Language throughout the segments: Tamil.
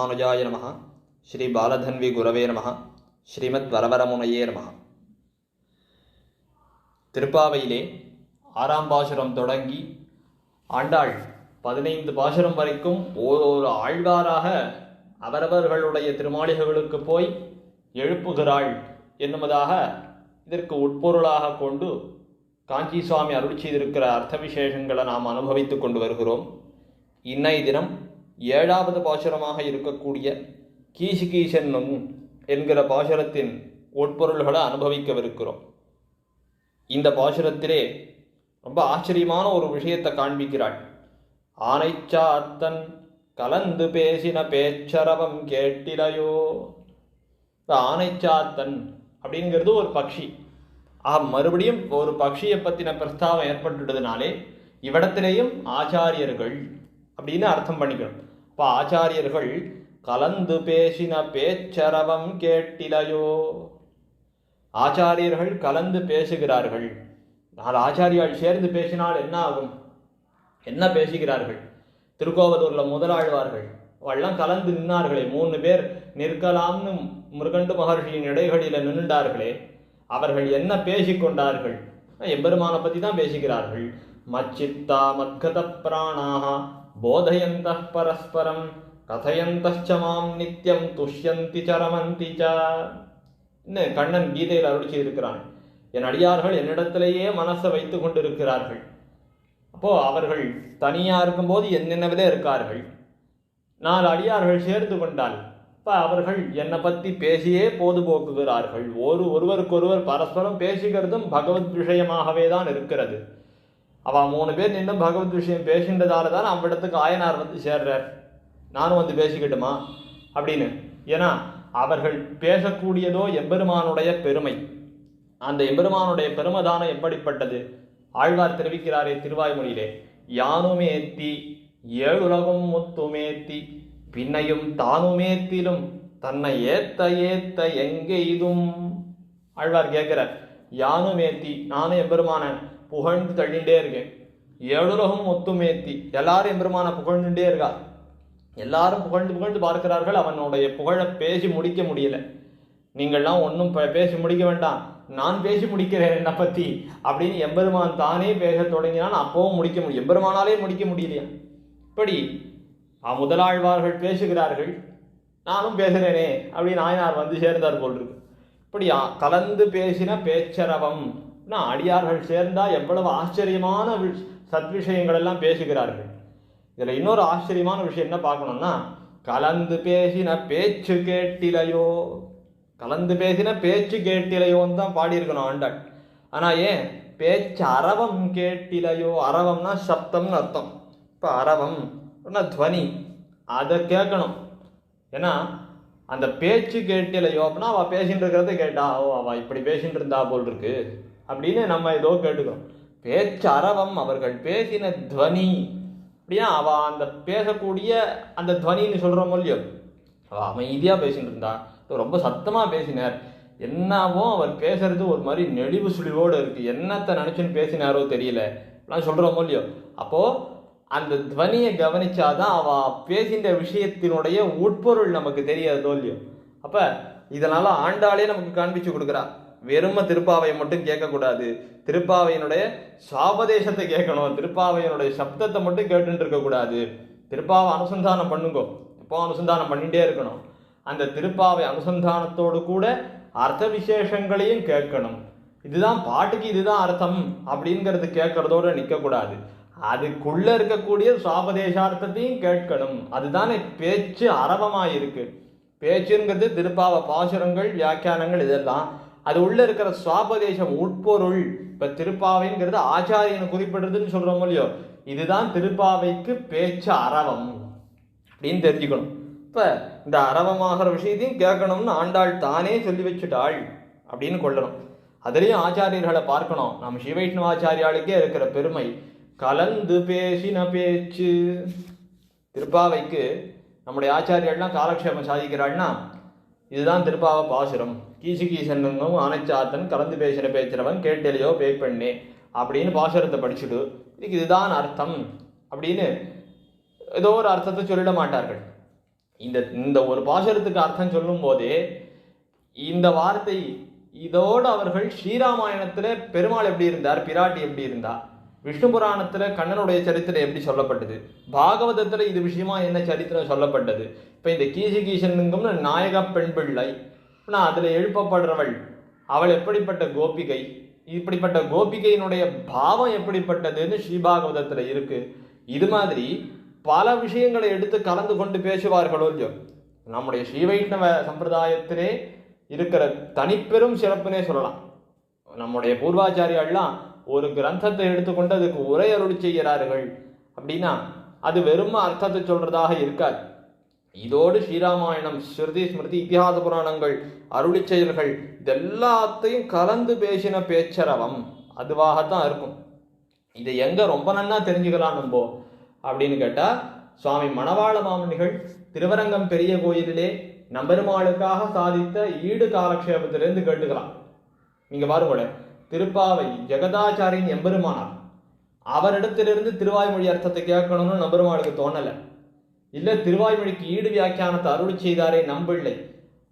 ராமானுஜாய நம ஸ்ரீ பாலதன்வி குரவே நம ஸ்ரீமத் வரவரமுனையே நம திருப்பாவையிலே ஆறாம் பாசுரம் தொடங்கி ஆண்டாள் பதினைந்து பாசுரம் வரைக்கும் ஓரொரு ஆழ்வாராக அவரவர்களுடைய திருமாளிகைகளுக்கு போய் எழுப்புகிறாள் என்னுவதாக இதற்கு உட்பொருளாக கொண்டு காஞ்சி சுவாமி அருள் செய்திருக்கிற அர்த்த விசேஷங்களை நாம் அனுபவித்துக் கொண்டு வருகிறோம். இன்னை தினம் ஏழாவது பாசுரமாக இருக்கக்கூடிய கீசுகீசன்னும் என்கிற பாசுரத்தின் உட்பொருள்களை அனுபவிக்கவிருக்கிறோம். இந்த பாசுரத்திலே ரொம்ப ஆச்சரியமான ஒரு விஷயத்தை காண்பிக்கிறாள். ஆனைச்சாத்தன் கலந்து பேசின பேச்சரவம் கேட்டிலையோ? இந்த ஆனைச்சாத்தன் அப்படிங்கிறது ஒரு பக்ஷி. ஆ மறுபடியும் ஒரு பக்ஷியை பற்றின பிரஸ்தாவம் ஏற்பட்டுட்டதுனாலே இவ்விடத்திலேயும் ஆச்சாரியர்கள் அப்படின்னு அர்த்தம் பண்ணிக்கணும். அப்போ ஆச்சாரியர்கள் கலந்து பேசின பேச்சரவம் கேட்டிலையோ? ஆச்சாரியர்கள் கலந்து பேசுகிறார்கள். நாலு ஆச்சாரியால் சேர்ந்து பேசினால் என்ன ஆகும் என்ன பேசுகிறார்கள்? திருக்கோவலூர்ல முதலாழ்வார்கள். அவெல்லாம் கலந்து நின்னார்களே. மூணு பேர் நிற்கலாம்னு முருகண்டு மகர்ஷியின் இடைகளில் நின்றார்களே. அவர்கள் என்ன பேசிக்கொண்டார்கள்? எம்பெருமானை பற்றி தான் பேசுகிறார்கள். மச்சித்தா மத்கத பிராணாக போதையந்த பரஸ்பரம் கதையந்தச்ச மாம் நித்தியம் துஷ்யந்தி சரமந்தி ச இன்னும் கண்ணன் கீதையில் அருள் செய்திருக்கிறான் என் அடியார்கள் என்னிடத்திலேயே மனசை வைத்து கொண்டிருக்கிறார்கள். அப்போ அவர்கள் தனியா இருக்கும்போது என்னென்னவிலே இருக்கார்கள். நாலு அடியார்கள் சேர்ந்து கொண்டால் இப்போ அவர்கள் என்னை பற்றி பேசியே போதுபோக்குகிறார்கள். ஒரு ஒருவருக்கொருவர் பரஸ்பரம் பேசுகிறதும் பகவத் விஷயமாகவே தான் இருக்கிறது. அவ மூணு பேர் நின்று பகவத் விஷயம் பேசின்றதால தான் அவ்விடத்துக்கு ஆயனார் வந்து சேர்றார். நானும் வந்து பேசிக்கிட்டுமா? அப்படின்னு. ஏன்னா அவர்கள் பேசக்கூடியதோ எம்பெருமானுடைய பெருமை. அந்த எம்பெருமானுடைய பெருமைதானம் எப்படிப்பட்டது? ஆழ்வார் தெரிவிக்கிறாரே திருவாய்மொழியிலே. யானுமேத்தி ஏழுலகும் முத்துமேத்தி பின்னையும் தானுமேத்திலும் தன்னை ஏத்த ஏத்த எங்கே இதும்? ஆழ்வார் கேட்கிறார். யானுமேத்தி நானும் எம்பெருமானன் புகழ்ந்து தள்ளிண்டே இருக்கேன். ஏழுலகம் ஒத்துமேத்தி எல்லாரும் எம்பெருமான புகழ்ந்துட்டே இருக்கா? எல்லாரும் புகழ்ந்து புகழ்ந்து பார்க்கிறார்கள். அவனுடைய புகழை பேசி முடிக்க முடியல. நீங்கள்லாம் ஒன்றும் பேசி முடிக்க வேண்டாம். நான் பேசி முடிக்கிறேன் என்னை பற்றி அப்படின்னு எம்பெருமான் தானே பேச தொடங்கினான். அப்பவும் முடிக்க முடியும் எம்பெருமானாலே முடிக்க முடியலையா? இப்படி முதலாழ்வார்கள் பேசுகிறார்கள். நானும் பேசுகிறேனே அப்படின்னு நாயனார் வந்து சேர்ந்தார் போல் இருக்கு. இப்படி கலந்து பேசின பேச்சரவம். அடியார்கள் சேர்ந்தா எவ்வளவு ஆச்சரியமான சத்விஷயங்கள் எல்லாம் பேசுகிறார்கள். இதில் இன்னொரு ஆச்சரியமான விஷயம் என்ன பார்க்கணும்னா கலந்து பேசின பேச்சு கேட்டிலையோ கலந்து பேசின பேச்சு கேட்டிலையோன்னு தான் பாடியிருக்கணும் ஆண்டாள் ஆனால் ஏன்? பேச்சு அரவம் கேட்டிலையோ அரவம்னா சப்தம்னு அர்த்தம். இப்போ அரவம் துவனி. அதை கேட்கணும். ஏன்னா அந்த பேச்சு கேட்டிலையோ அப்படின்னா அவள் பேசின்னு இருக்கிறத கேட்டா ஓ அவள் இப்படி பேசின்னு இருந்தா போல் இருக்கு. அப்படின்னு நம்ம ஏதோ கேட்டுக்கிறோம். பேச்சு அரவம் அவர்கள் பேசின துவனி. அப்படின்னா அவள் அந்த பேசக்கூடிய அந்த துவனின்னு சொல்கிறோம் இல்லையோ? அவள் அமைதியாக பேசிட்டு இருந்தா. ரொம்ப சத்தமாக பேசினார். என்னவோ அவர் பேசுறது ஒரு மாதிரி நெளிவு சுழிவோடு இருக்குது என்னத்தை நினச்சின்னு பேசினாரோ தெரியல. அப்படிலாம் சொல்கிறோம் இல்லையோ? அப்போது அந்த துவனியை கவனிச்சாதான் அவள் பேசின்ற விஷயத்தினுடைய உட்பொருள் நமக்கு தெரியாதோ இல்லையோ? அப்போ இதனால் ஆண்டாளே நமக்கு காண்பிச்சு கொடுக்குறா. வெறும திருப்பாவையை மட்டும் கேட்கக்கூடாது. திருப்பாவையினுடைய சாபதேசத்தை கேட்கணும். திருப்பாவையினுடைய சப்தத்தை மட்டும் கேட்டுட்டு இருக்கக்கூடாது. திருப்பாவை அனுசந்தானம் பண்ணுங்கோ. எப்போ அனுசந்தானம் பண்ணிகிட்டே இருக்கணும். அந்த திருப்பாவை அனுசந்தானத்தோடு கூட அர்த்த விசேஷங்களையும் கேட்கணும். இதுதான் பாட்டுக்கு இதுதான் அர்த்தம் அப்படிங்கிறது கேட்கறதோடு நிற்கக்கூடாது அதுக்குள்ள இருக்கக்கூடிய சுவாபதேசார்த்தத்தையும் கேட்கணும். அதுதானே பேச்சு அரவமாயிருக்கு. பேச்சுங்கிறது திருப்பாவ பாசுரங்கள் வியாக்கியானங்கள் இதெல்லாம். அது உள்ள இருக்கிற சுவாபதேசம் உட்பொருள் இப்ப திருப்பாவைங்கிறது ஆச்சாரியனை குறிப்பிடுறதுன்னு சொல்றோம் இல்லையோ இதுதான் திருப்பாவைக்கு பேச்சு அரவம் அப்படின்னு தெரிஞ்சுக்கணும். இப்போ இந்த அரவமாகிற விஷயத்தையும் கேட்கணும்னு ஆண்டாள் தானே சொல்லி வச்சுட்டாள் அப்படின்னு கொள்ளணும் அதுலேயும் ஆச்சாரியர்களை பார்க்கணும். நம்ம சிவைஷ்ணவ ஆச்சாரியாளுக்கே இருக்கிற பெருமை. கலந்து பேசின பேச்சு. திருப்பாவைக்கு நம்முடைய ஆச்சாரியர்கள்லாம் காலக்ஷேபம் சாதிக்கிறாள்னா இதுதான் திருப்பாவ பாசுரம். கீசு கீசன்னும் ஆனைச்சாத்தன் கலந்து பேசின பேச்சினவன் கேட்டலையோ பே பண்ணே அப்படின்னு பாசுரத்தை படிச்சுடு. இதுக்கு இதுதான் அர்த்தம் அப்படின்னு ஏதோ ஒரு அர்த்தத்தை சொல்லிட மாட்டார்கள். இந்த இந்த ஒரு பாசுரத்துக்கு அர்த்தம் சொல்லும் போதே இந்த வார்த்தை இதோடு அவர்கள் ஸ்ரீராமாயணத்தில் பெருமாள் எப்படி இருந்தார் பிராட்டி எப்படி இருந்தார்? விஷ்ணு புராணத்தில் கண்ணனுடைய சரித்திரம் எப்படி சொல்லப்பட்டது? பாகவதத்தில் இது விஷயமா என்ன சரித்திரம் சொல்லப்பட்டது? இப்போ இந்த கீசி நாயகா நாயக பெண் பிள்ளை நான் அதில் எழுப்பப்படுறவள் அவள் எப்படிப்பட்ட கோபிகை இப்படிப்பட்ட கோபிகையினுடைய பாவம் எப்படிப்பட்டதுன்னு ஸ்ரீபாகவதத்தில் இருக்கு. இது மாதிரி பல விஷயங்களை எடுத்து கலந்து கொண்டு பேசுவார்களோ இல்லையோ? நம்முடைய ஸ்ரீ வைஷ்ணவ சம்பிரதாயத்திலே இருக்கிற தனிப்பெரும் சிறப்புனே சொல்லலாம். நம்முடைய பூர்வாச்சாரியாலாம் ஒரு கிரந்தத்தை எடுத்துக்கொண்டு அதுக்கு உரை அருள் செய்கிறார்கள். அப்படின்னா அது வெறும் அர்த்தத்தை சொல்றதாக இருக்காது. இதோடு ஸ்ரீராமாயணம் ஸ்ருதி ஸ்மிருதி இத்திஹாச புராணங்கள் அருளி செயல்கள் இதெல்லாத்தையும் கலந்து பேசின பேச்சரவம் அதுவாகத்தான் இருக்கும். இதை எங்க ரொம்ப நன்னா தெரிஞ்சுக்கலாம் நம்ம? அப்படின்னு கேட்டா சுவாமி மணவாள மாமனிகள் திருவரங்கம் பெரிய கோயிலிலே நம்பெருமாளுக்காக சாதித்த ஈடு காலக்ஷேபத்திலிருந்து கேட்டுக்கலாம். நீங்க பாருங்களேன். திருப்பாவை ஜெகதாச்சாரியின் எம்பெருமானார். அவரிடத்திலிருந்து திருவாய்மொழி அர்த்தத்தை கேட்கணும்னு நம்பெருமாளுக்கு தோணலை. இல்லை திருவாய்மொழிக்கு ஈடு வியாக்கியானத்தை அருள் செய்தாரே நம்பிள்ளை.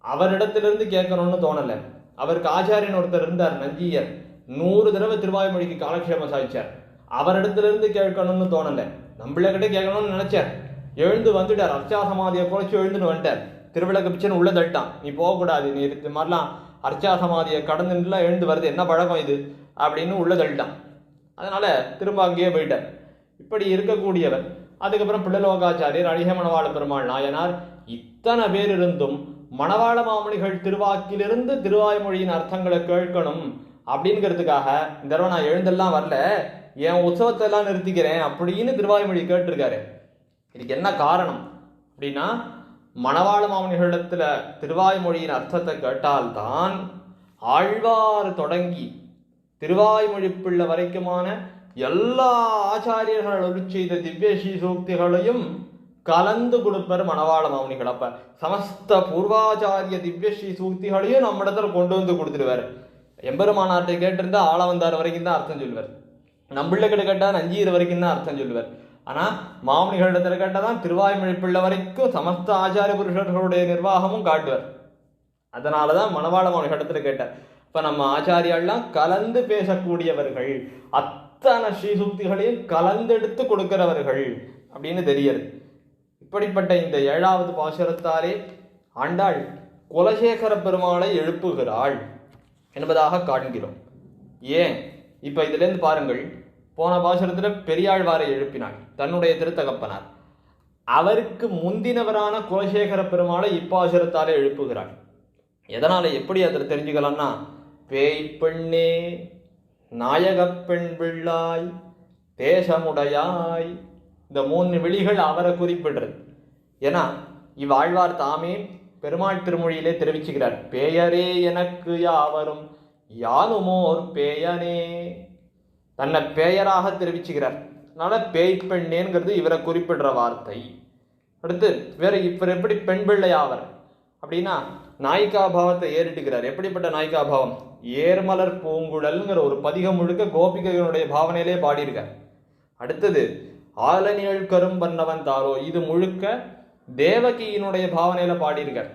அவரிடத்திலிருந்து கேட்கணும்னு தோணலை. அவருக்கு ஆச்சாரியன் ஒருத்தர் இருந்தார் நஞ்சியர் நூறு தடவை திருவாய்மொழிக்கு காலக்ஷேபம் சாதிச்சார். அவரிடத்திலிருந்து கேட்கணும்னு தோணலை. நம்மள கேட்கணும்னு நினைச்சார். எழுந்து வந்துட்டார். அர்ச்சா சமாதியை குறைச்சி எழுந்துன்னு வந்துட்டார். திருவிளக்கு பிச்சைன்னு உள்ள தட்டான் நீ போகக்கூடாது நீ இது மாதிரிலாம் அர்ச்சா சமாதியை கடந்து நின்றுலாம் எழுந்து வருது என்ன பழக்கம் இது? அப்படின்னு உள்ள தள்ளிட்டான். அதனால திரும்ப அங்கேயே போயிட்டார். இப்படி இருக்கக்கூடியவர் அதுக்கப்புறம் பிள்ளலோகாச்சாரியர் அழிக மணவாள பெருமாள் நாயனார் இத்தனை பேர் இருந்தும் மணவாள மாமணிகள் திருவாக்கிலிருந்து திருவாய்மொழியின் அர்த்தங்களை கேட்கணும் அப்படிங்கிறதுக்காக இந்த தடவை நான் எழுந்தெல்லாம் வரல என் உற்சவத்தை எல்லாம் நிறுத்திக்கிறேன் அப்படின்னு திருவாய்மொழி கேட்டிருக்காரு. இதுக்கு என்ன காரணம் அப்படின்னா மணவாள மாமனிகளிடத்துல திருவாய்மொழியின் அர்த்தத்தை கேட்டால்தான் ஆழ்வார் தொடங்கி திருவாய்மொழி பிள்ளை வரைக்குமான எல்லா ஆச்சாரியர்கள் அருளி செய்த திவ்யஸ்ரீ சூக்திகளையும் கலந்து கொடுப்பார் மணவாள மௌனிகள் அப்ப சமஸ்த பூர்வாச்சாரிய திவ்யஸ்ரீ சூக்திகளையும் நம்ம இடத்துல கொண்டு வந்து கொடுத்துருவாரு எம்பெருமானார்கிட்ட கேட்டிருந்தா ஆள வந்தார் வரைக்கும் தான் அர்த்தம் சொல்லுவார். நம்மள கிட்ட நஞ்சீர் வரைக்கும் தான் அர்த்தம் சொல்லுவார். ஆனால் மாமனிகள் கேட்டதான் தான் திருவாய்மொழி பிள்ளை வரைக்கும் சமஸ்த ஆச்சாரிய புருஷர்களுடைய நிர்வாகமும் காட்டுவார். அதனாலதான் மணவாள மௌனிகள் இடத்துல கேட்டார். இப்போ நம்ம ஆச்சாரியெல்லாம் கலந்து பேசக்கூடியவர்கள் அத்தனை ஸ்ரீசுக்திகளையும் கலந்தெடுத்து கொடுக்கிறவர்கள் அப்படின்னு தெரியறது இப்படிப்பட்ட இந்த ஏழாவது பாசுரத்தாலே ஆண்டாள் குலசேகர பெருமாளை எழுப்புகிறாள் என்பதாக காண்கிறோம். ஏன்? இப்போ இதுலேருந்து பாருங்கள் போன பாசுரத்தில் பெரியாழ்வாரை எழுப்பினாள் தன்னுடைய திருத்தகப்பனார். அவருக்கு முந்தினவரான குலசேகர பெருமாளை இப்பாசுரத்தாலே எழுப்புகிறாள் எதனால எப்படி அதில் தெரிஞ்சுக்கலாம்னா பேய் பெண்ணே நாயகப் பெண் பிள்ளாய் தேசமுடையாய் இந்த மூணு விழிகள் அவரை குறிப்பிடுறது. ஏன்னா இவ்வாழ்வார் தாமே பெருமாள் திருமொழியிலே தெரிவிச்சுக்கிறார் பேயரே எனக்கு யாவரும் யானுமோர் பேயனே. தன்னை பேயராக தெரிவிச்சுக்கிறார். அதனால பேய் பெண்ணேங்கிறது இவரை குறிப்பிடுற வார்த்தை. அடுத்து வேற இவர் எப்படி பெண் பிள்ளை ஆவர் அப்படின்னா நாய்க்கா பாவத்தை ஏறிட்டுக்கிறார். எப்படிப்பட்ட நாய்க்கா பாவம்? ஏர்மலர் பூங்குழல்ங்கிற ஒரு பதிகம் முழுக்க கோபிகைகளுடைய பாவனையிலே பாடியிருக்கார். அடுத்தது ஆலனியல் கரும் வண்ணவன் தாரோ இது முழுக்க தேவகியினுடைய பாவனையில பாடியிருக்கார்.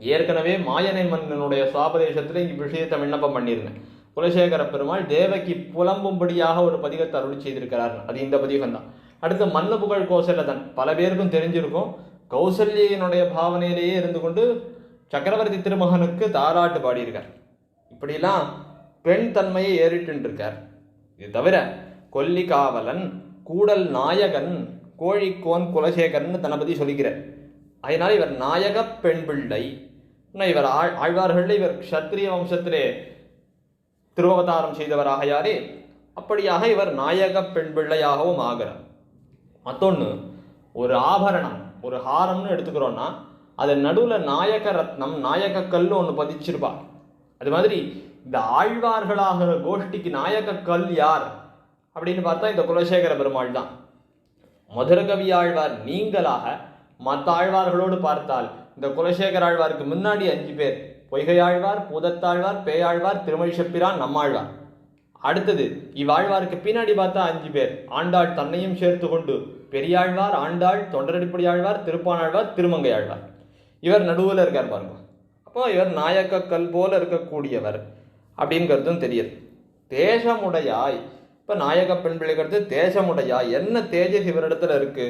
ஏற்கனவே மாயனை மன்னனுடைய சுவாபதேசத்தில் இவ்விஷயத்தை விண்ணப்பம் பண்ணியிருந்தேன். குலசேகர பெருமாள் தேவகி புலம்பும்படியாக ஒரு பதிகத்தை அருள் செய்திருக்கிறார். அது இந்த பதிகம் தான் அடுத்து மன்ன புகழ் கோசலதன் பல பேருக்கும் தெரிஞ்சிருக்கும். கௌசல்யினுடைய பாவனையிலேயே இருந்து கொண்டு சக்கரவர்த்தி திருமகனுக்கு தாராட்டு பாடியிருக்கார். இப்படிலாம் பெண் தன்மையை ஏறிட்டு இது தவிர கொல்லி காவலன் கூடல் நாயகன் கோழிக்கோன் குலசேகரன் தனபதி சொல்கிறார் சொல்லிக்கிறார் இவர் நாயக பெண் பிள்ளை. இன்னும் இவர் ஆழ் ஆழ்வார்களில் இவர் க்ஷத்ரிய வம்சத்திலே திருவவதாரம் செய்தவராகையாரே அப்படியாக இவர் நாயக பெண் பிள்ளையாகவும் ஆகிறார். மற்றொன்று ஒரு ஆபரணம் ஒரு ஹாரம்னு எடுத்துக்கிறோன்னா அதன் நடுவில் நாயக ரத்னம் நாயக கல் ஒன்று பதிச்சிருப்பார். அது மாதிரி இந்த ஆழ்வார்களாகிற கோஷ்டிக்கு நாயக கல் யார்? அப்படின்னு பார்த்தா இந்த குலசேகர பெருமாள் தான். மதுரகவி ஆழ்வார் நீங்களாக மற்ற ஆழ்வார்களோடு பார்த்தால் இந்த குலசேகர ஆழ்வாருக்கு முன்னாடி அஞ்சு பேர் பொய்கையாழ்வார் பூதத்தாழ்வார் பேயாழ்வார் திருமழிசப்பிரான் நம்மாழ்வார். அடுத்தது இவ்வாழ்வாருக்கு பின்னாடி பார்த்தா அஞ்சு பேர். ஆண்டாள் தன்னையும் சேர்த்து கொண்டு பெரியாழ்வார் ஆண்டாள் தொண்டரடிப்படி ஆழ்வார் திருப்பானாழ்வார் திருமங்கை ஆழ்வார் இவர் நடுவில் இருக்கார் பாருங்க. அப்போ இவர் நாயக்க கல் போல இருக்கக்கூடியவர் அப்படிங்கிறதும் தெரியுது. தேசமுடையாய் இப்போ நாயக பெண் பிள்ளைங்கிறது தேசமுடையாய் என்ன தேஜஸ் இவரிடத்துல இருக்கு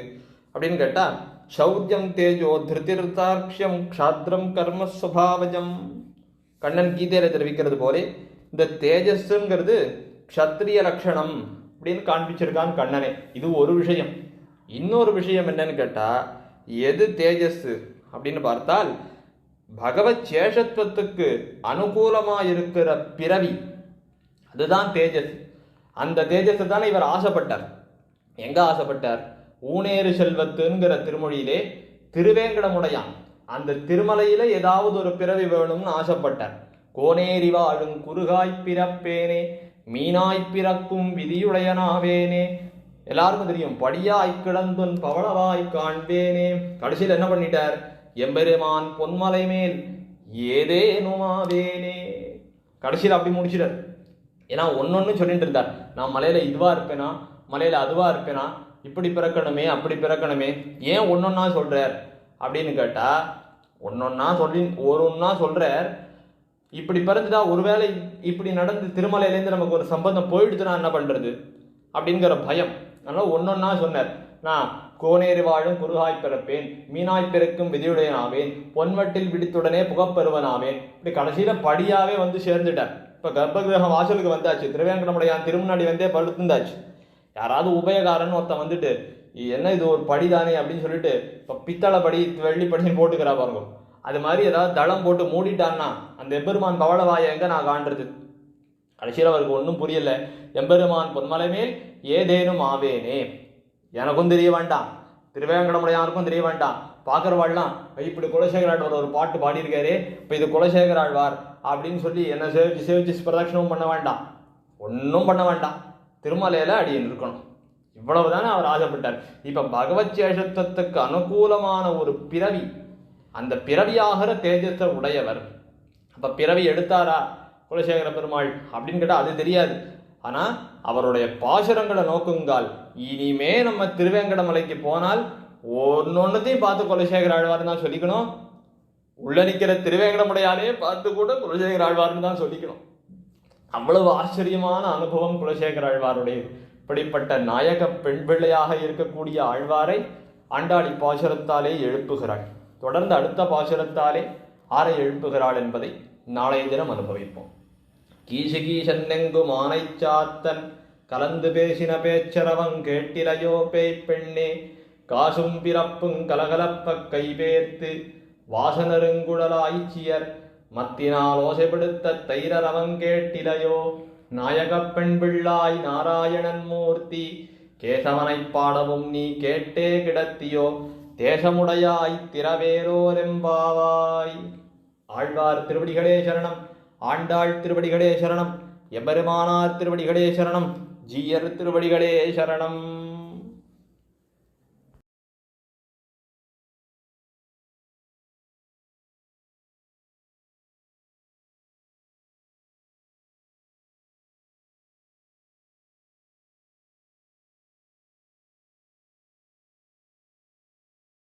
அப்படின்னு கேட்டால் சௌரியம் தேஜோ திருதிர்தாட்சியம் க்ஷாத்ரம் கர்ம சுபாவஜம். கண்ணன் கீதையில தெரிவிக்கிறது போலே இந்த தேஜஸ்ங்கிறது க்ஷத்ரிய லட்சணம் அப்படின்னு காண்பிச்சிருக்கான் கண்ணனே. இது ஒரு விஷயம். இன்னொரு விஷயம் என்னன்னு கேட்டா எது தேஜஸ் அப்படின்னு பார்த்தால் பகவத் சேஷத்துவத்துக்கு அனுகூலமா இருக்கிற பிறவி அதுதான் தேஜஸ். அந்த தேஜஸ் தானே இவர் ஆசைப்பட்டார். எங்க ஆசைப்பட்டார்? ஊனேறு செல்வத்துங்கிற திருமொழியிலே திருவேங்கடமுடையான். அந்த திருமலையில ஏதாவது ஒரு பிறவி வேணும்னு ஆசைப்பட்டார். கோனேரி வாழும் குறுகாய் பிறப்பேனே மீனாய் பிறக்கும் விதியுடையனாவேனே. எல்லாருக்கும் தெரியும் படியாய் கிடந்துன் பவளவாய் காண்பேனே. கடைசியில் என்ன பண்ணிட்டார்? எம்பெருமான் பொன்மலை மேல் ஏதேனுமாவேனே. கடைசியில் அப்படி முடிச்சிட்டார். ஏன்னா ஒன்னொன்னு சொல்லிட்டு இருந்தார். நான் மலையில இதுவா இருப்பேனா மலையில அதுவா இருப்பேனா இப்படி பிறக்கணுமே அப்படி பிறக்கணுமே ஏன் ஒன்றொன்றா சொல்கிறார் அப்படின்னு கேட்டால் ஒன்றொன்னா சொல்லி ஒரு ஒன்றா சொல்கிறார் இப்படி பிறந்துட்டா ஒருவேளை இப்படி நடந்து திருமலையிலேருந்து நமக்கு ஒரு சம்பந்தம் போயிடுச்சுன்னா என்ன பண்ணுறது அப்படிங்கிற பயம். அதனால் ஒன்றொன்னா சொன்னார். நான் கோனேறு வாழும் குருகாய் பிறப்பேன் மீனாய் பிறக்கும் விதியுடையனாவேன் பொன்வட்டில் விடுத்துடனே புகப்பெறுவனாவேன் இப்படி கடைசியில படியாகவே வந்து சேர்ந்துட்டார். இப்போ கர்ப்பகிரகம் வாசலுக்கு வந்தாச்சு திருவேங்கடமுடையான் திருமுன்னாடி வந்தே படுத்துந்தாச்சு யாராவது உபயகாரன் ஒருத்தன் வந்துட்டு என்ன இது ஒரு படிதானே? அப்படின்னு சொல்லிட்டு இப்போ பித்தளை படி வெள்ளி படின்னு போட்டுக்கிறா பாருங்க. அது மாதிரி ஏதாவது தளம் போட்டு மூடிட்டான்னா அந்த எம்பெருமான் பவளவாயை எங்கே நான் காண்றது? கடைசியில் அவருக்கு ஒன்றும் புரியல. எம்பெருமான் பொன்மலை மேல் ஏதேனும் ஆவேனே. எனக்கும் தெரிய வேண்டாம். திருவேங்கடமுடையாருக்கும் தெரிய வேண்டாம். பார்க்குறவாள்லாம் இப்படி குலசேகர ஆழ்வார் ஒரு பாட்டு பாடியிருக்காரு இப்போ இது குலசேகர ஆழ்வார் அப்படின்னு சொல்லி என்ன சேவிச்சு சேவிச்சு பிரதட்சணமும் பண்ண வேண்டாம். ஒன்றும் பண்ண வேண்டாம். திருமலையில் அடியன் இருக்கணும் இவ்வளவுதானே அவர் ஆசைப்பட்டார். இப்போ பகவத் சேஷத்துவத்துக்கு அனுகூலமான ஒரு பிறவி அந்த பிறவியாகிற தேஜத்தை உடையவர். அப்போ பிறவி எடுத்தாரா குலசேகர பெருமாள் அப்படின்னு கேட்டால் அது தெரியாது. ஆனால் அவருடைய பாசுரங்களை நோக்குங்கால் இனிமே நம்ம திருவேங்கடமலைக்கு போனால் ஒன்னொன்னத்தையும் பார்த்து குலசேகர ஆழ்வார்னு தான் சொல்லிக்கணும். உள்ள நிற்கிற திருவேங்கடமுடையாலே பார்த்து கூட குலசேகர ஆழ்வார்னு தான் சொல்லிக்கணும். அவ்வளவு ஆச்சரியமான அனுபவம் குலசேகர ஆழ்வாருடைய இப்படிப்பட்ட நாயக பெண் பிள்ளையாக இருக்கக்கூடிய ஆழ்வாரை ஆண்டாளி பாசுரத்தாலே எழுப்புகிறாள். தொடர்ந்து அடுத்த பாசுரத்தாலே ஆரை எழுப்புகிறாள் என்பதை நாளைய தினம் அனுபவிப்போம். கீசு கீசன்னெங்கும் கலந்து பேசின பேச்சரவம் கேட்டிலையோ பேய் பெண்ணே காசும் பிறப்பும் கலகலப்ப கைபேர்த்து வாசனருங்குழலாய்ச்சியர் மத்தினால் ஓசைப்படுத்த தைரரவங் கேட்டிலையோ? நாயகப் பெண் பிள்ளாய் நாராயணன் மூர்த்தி கேசவனைப் பாடவும் நீ கேட்டே கிடத்தியோ? தேசமுடையாய் திரவேரோரெம்பாவாய் ஆழ்வார் திருவடிகளே சரணம் ஆண்டாள் திருவடிகளே சரணம் எபெருமானார் திருவடிகளே சரணம் ஜீயர் திருவடிகளே சரணம்.